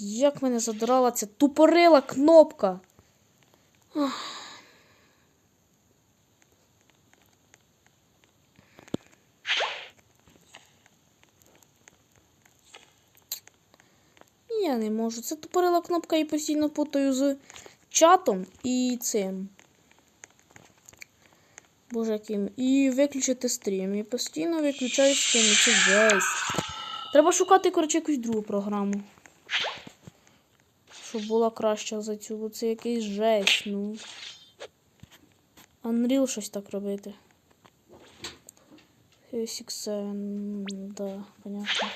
Як мене задрала ця тупорила кнопка. Я не можу. Це тупорила кнопка і постійно путаю з чатом і цим. Боже, яким. І виключити стрім. І постійно виключаю стрім. Це жесть. Треба шукати, коротше, якусь другу програму. Щоб була краща за цю, бо це якийсь жесть, ну. Unreal щось так робити. Six 7, да, понятно.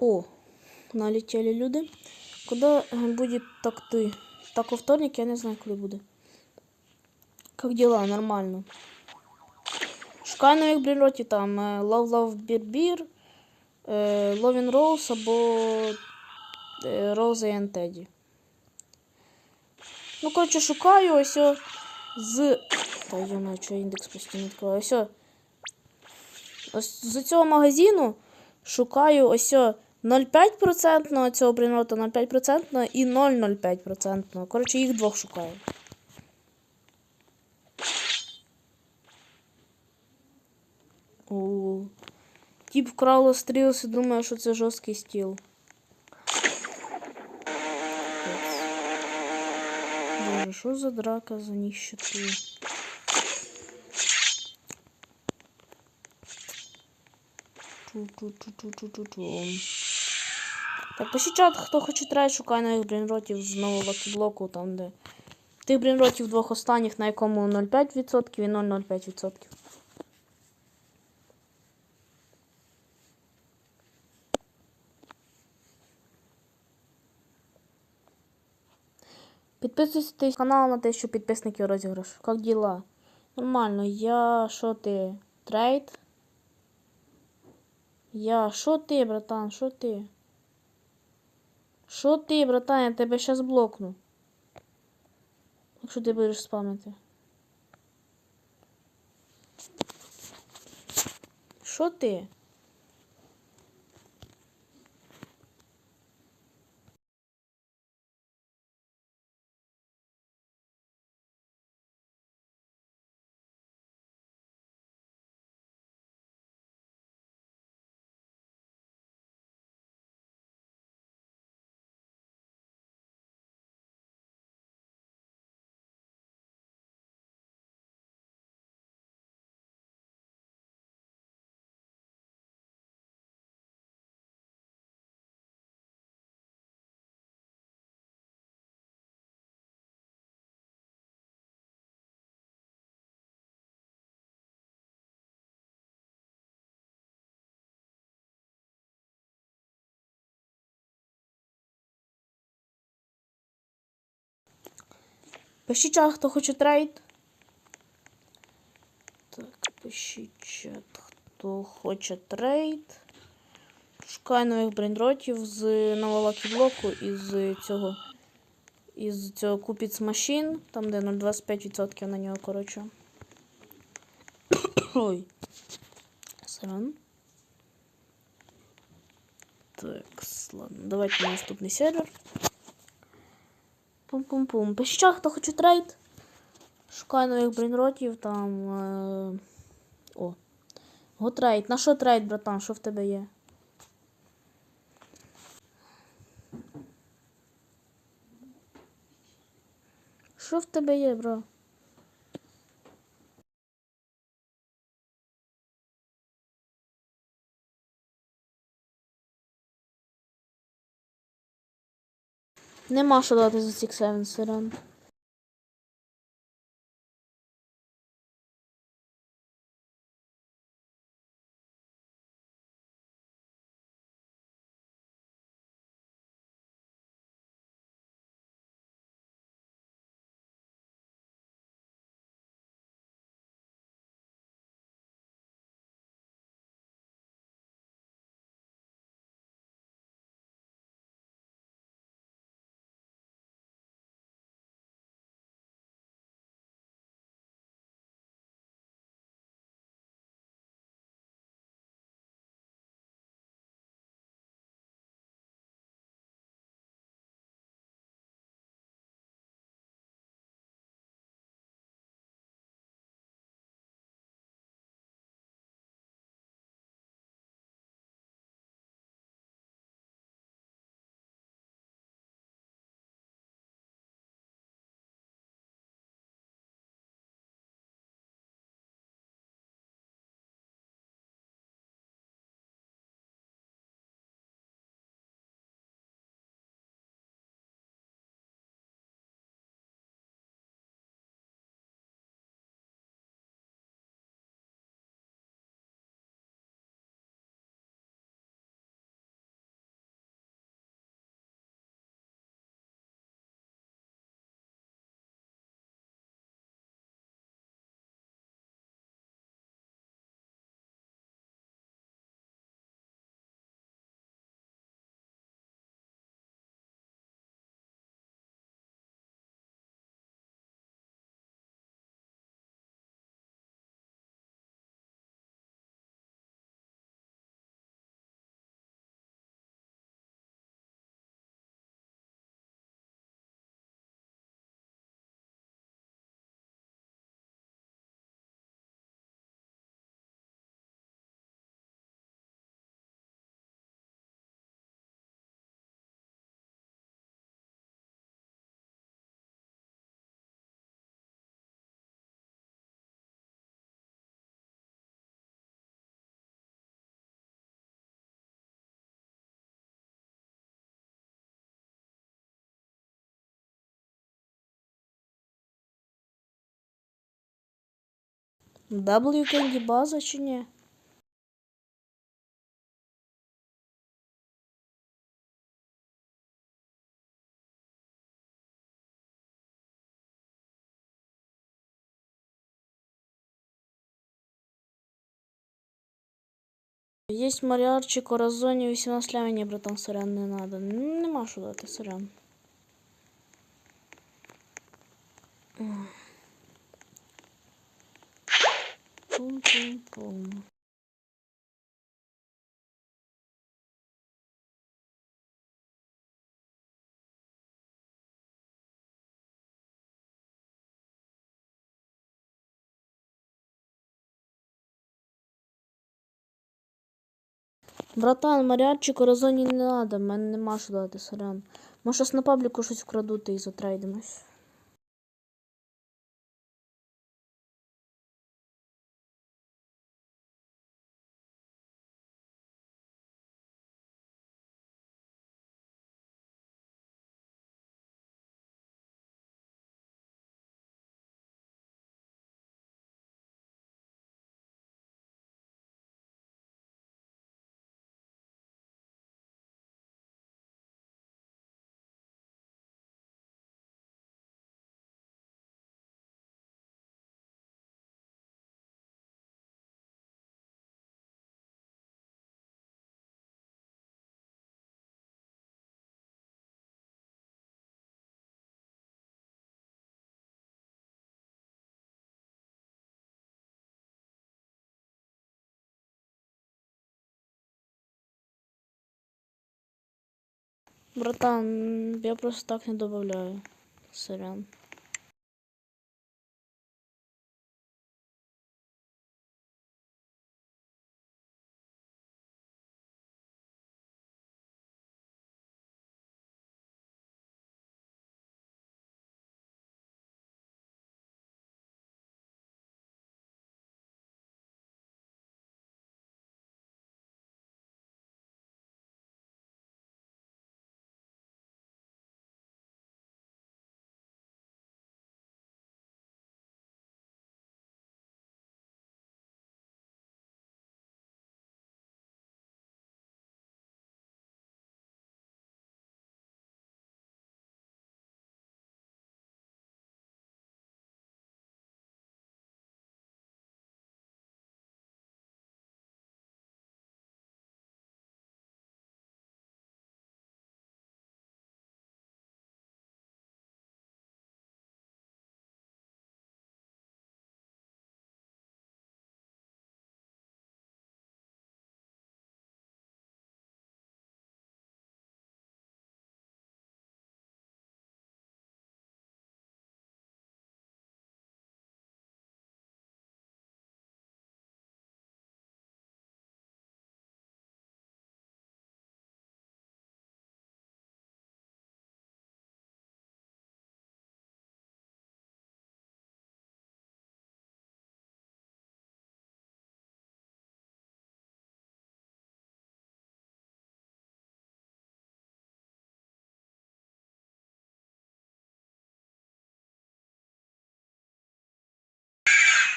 О, налетели люди. Когда э, будет так ты? Так во вторник, я не знаю, коли буде. Как дела? Нормально. Шукаю нових брелотів там е, Love Love Beer Beer, е, Loving Rose або е, Rose and Teddy. Ну, коротше, шукаю ось о з. Та йома, що індекс постійно відкриваю. Ось. Ось з цього магазину шукаю ось о 0,5% цього брінота 0,5% і 0,05%. Коротше, їх двох шукаю. О. Тіп вкрало стрілс і думає, що це жорсткий стіл. Боже, що за драка за ніщоту? Ту-ту-ту-ту-ту-ту-ту. Так, пишіть чат, хто хоче трай, шукає нових брінротів з нового лакіблоку, там де. Тих брінротів двох останніх, на якому 0,5% і 0,05%. Підписуйтесь на канал на те, що підписників розіграш. Как дела? Нормально. Я що ти? Трейд? Я що ти, братан? Що ти? Що ти, братан? Я тебе щас блокну. Якщо ти будеш спамити. Що ти? Пишіть чат, хто хоче трейд. Так, пишіть чат, хто хоче трейд. Шукаю нових брендротів з нового блоку із цього. Із цього купіць машин, там де 0,25% на нього, коротше. Ой. Сран. Так, ладно, давайте на наступний сервер. Пум-пум-пум. Чат, хто хоче трейд. Шукаю нових брейнротів там. Е... О. Го трейд. На що трейд, братан? Що в тебе є? Що в тебе є, бро? Нема що дати за Six Seven сирен. W Candy база чи ні? Есть Маріарчик, Оразоні, 18 лямів, ні, братан, сорян, не надо. Нема що дати, сорян. Пум-пум-пум. Братан, Маріарчик, Оразоні не надо, мене нема що дати, сорян. Може, щас на пабліку щось вкрадути і затрейдимось. Братан, я просто так не добавляю. Сорян.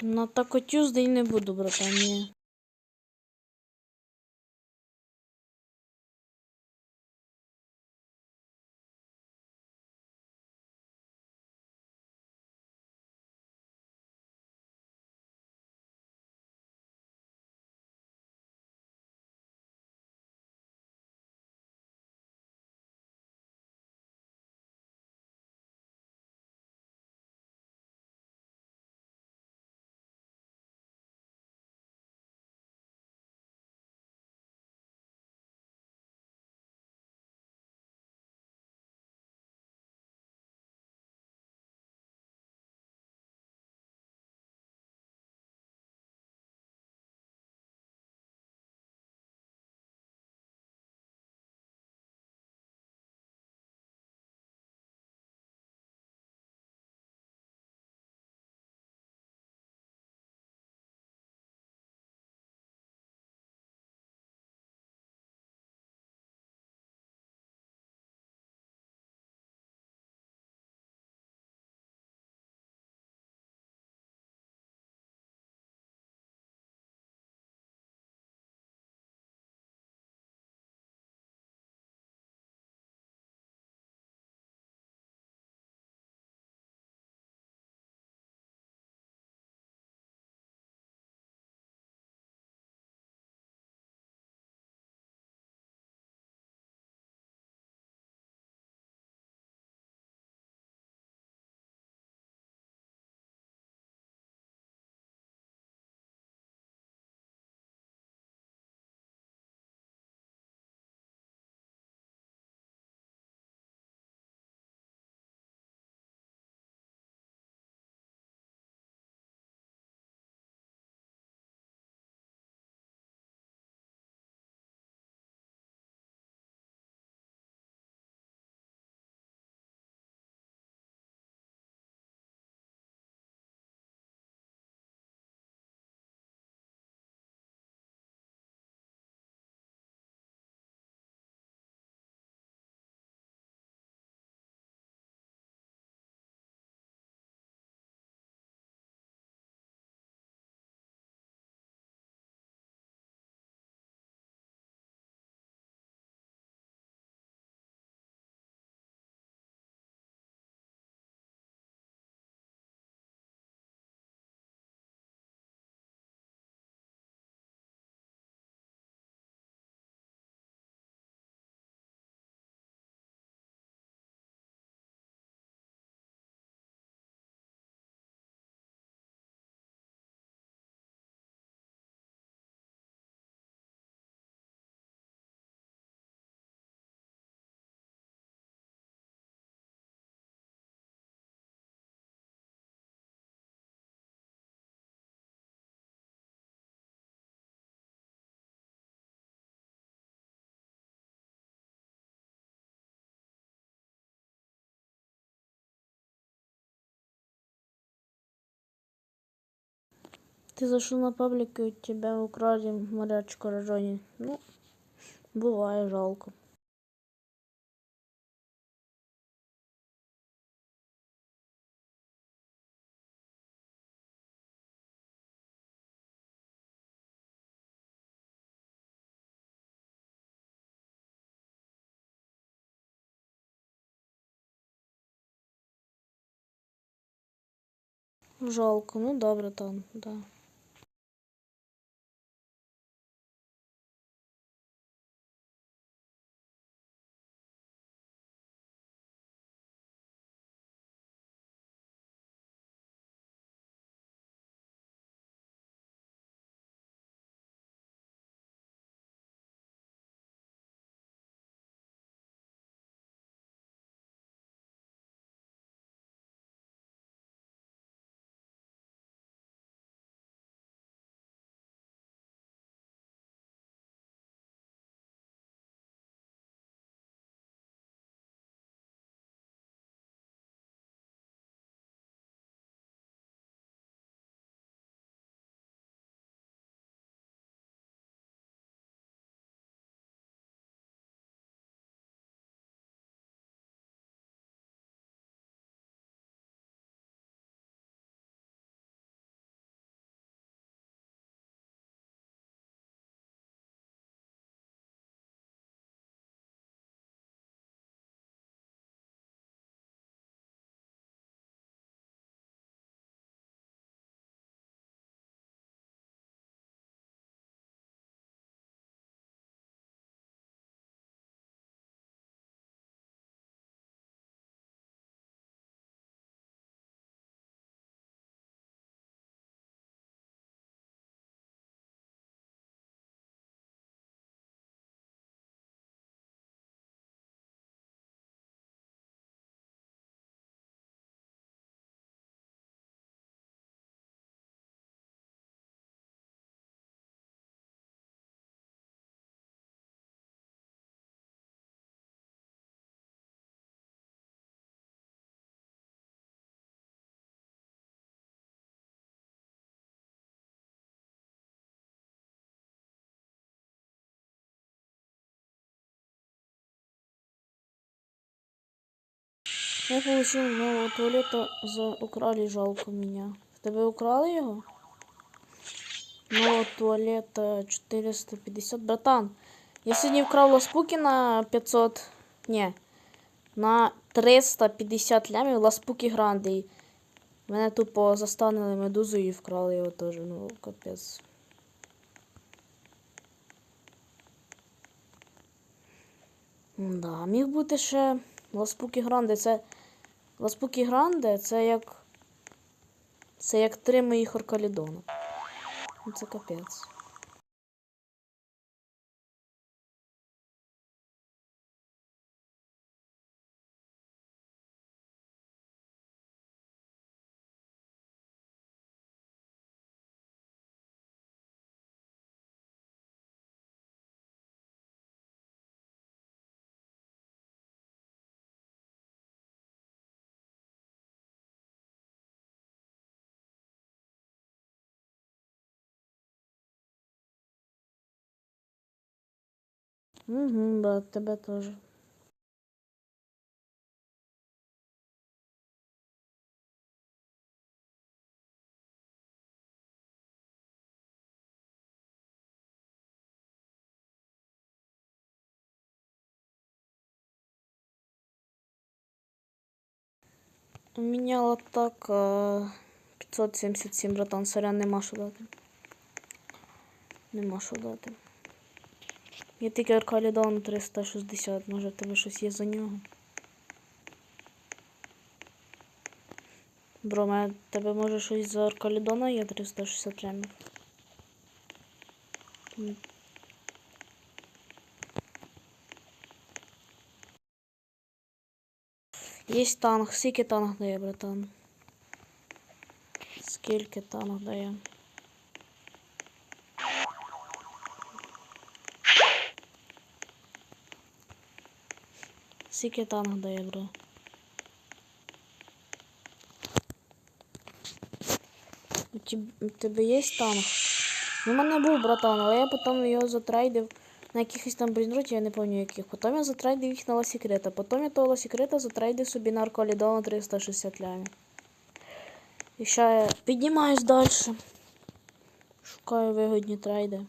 На тако Тюздей не буду, братан, ні. Ты зашел на паблик, и у тебя украли морячку рожони. Ну, бывает, жалко. Жалко, ну добре там, да. Я получил нового туалета за украли, жалко меня. В тебе украли его? Нового туалета 450. Братан, я сегодня вкрал ласпуки на 500... Не, на 350 лямів ласпуки гранди. Мене тупо застанили медузою і вкрали його теж. Ну, капець. Да, міг бути ще Ласпукі Гранде це. Ласпукі Гранде це як. Це як три моїх оркалідона. Ну це капець. Угу, да, тебе тоже. У меня вот так 577, братан, сорян, нема що дати. Нема що дати. Я тільки Аркалідон 360, може в тебе щось є за нього. Бро, мене тебе може щось за Аркалідона є 360 лямів. Є танк, скільки танк дає, братан? Скільки танк дає? Скільки танк дає, бро? Тіб- тебе є танк? Ну, у мене був братан, але я потім його затрейдив на якихось там бріндроті, я не пам'ятаю яких. Потім я затрейдив їх на Ласікрета. Потім я того Ласікрета затрейдив собі на Аркалідона 360 лямів. І ще я піднімаюсь далі. Шукаю вигодні трейди.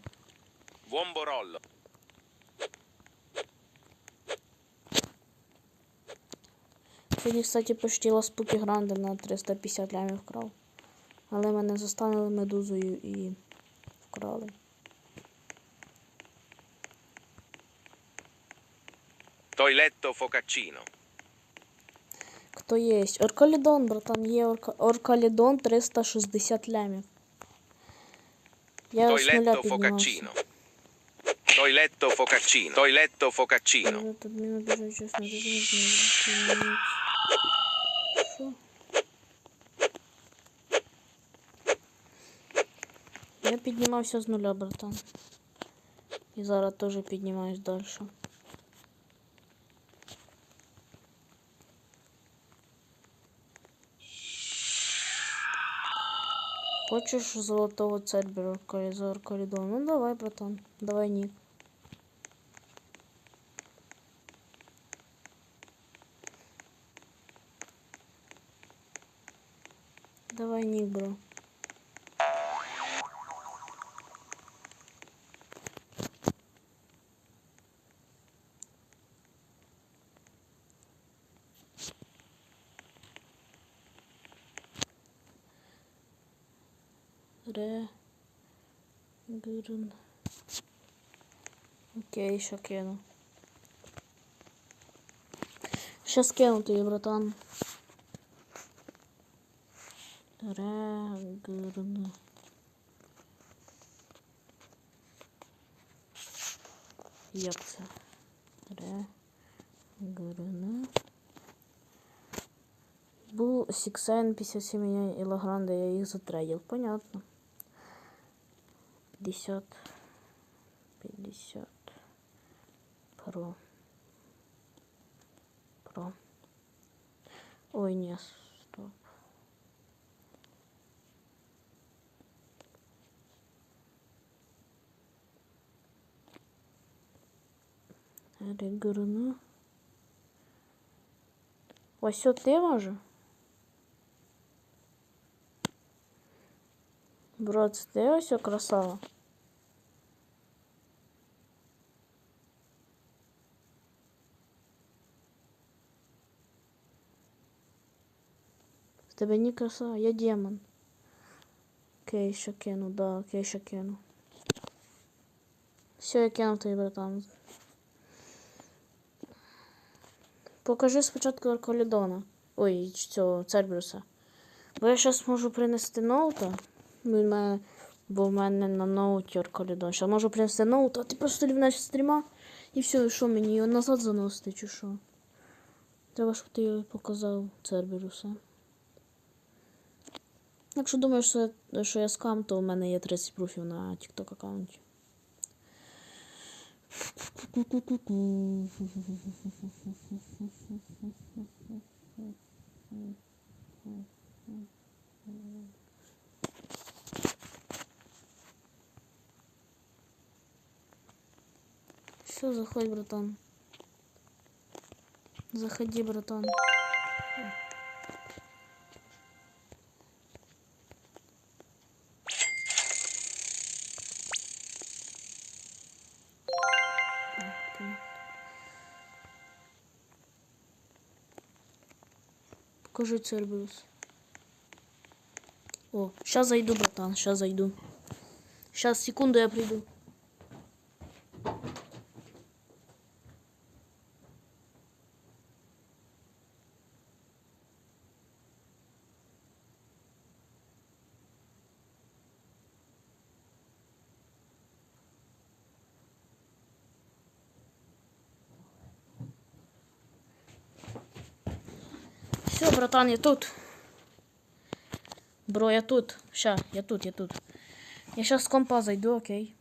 Buon Сьогодні, кстати, почти Ласпуки Гранде на 350 лямів вкрав. Але мене застанили медузою і вкрали. Toiletto focaccino. Хто є? Оркалідон, братан, є орка... Оркалідон 360 лямів. Я з нуля піднімався. Toiletto focaccino. Toiletto focaccino. Я тут чесно, не знаю. піднімався з нуля, братан. І зараз теж піднімаюсь далі. Хочеш золотого цербера за Аркалідон? Ну давай, братан, давай ні. Гурун. Окей, ще кину. Сейчас кину тобі, братан. Регурн. Як це? Регурн. Був Сіксайн 57 меня і Лагранда, я їх затрейдил. Понятно. 50. 50. Про. Про. Ой, не, стоп. Регурну. Ось от ти може? Бро, це ти ось красава. Тебе не красава, я демон. Окей, ще кину, да, окей, ще кину. Все, я кинув тобі, братан. Покажи спочатку Аркалідона. Ой, цього Цербруса. Бо я зараз можу принести ноута. Бо в мене на ноуті Аркалідон. Зараз можу принести ноут, а ти просто лівнеш стріма. І все, і що мені його назад заносити, чи що? Треба, щоб ти його показав Церберуса. Якщо думаєш, що, я- скам, то у мене є 30 пруфів на TikTok аккаунті. Все, заходь, братан. Заходи, братан. Покажи Церберус. О, сейчас зайду, братан, сейчас зайду. Сейчас, секунду, я приду. Все, братан, я тут. Бро, я тут. Ща, я тут, я тут. Я сейчас с компа зайду, окей.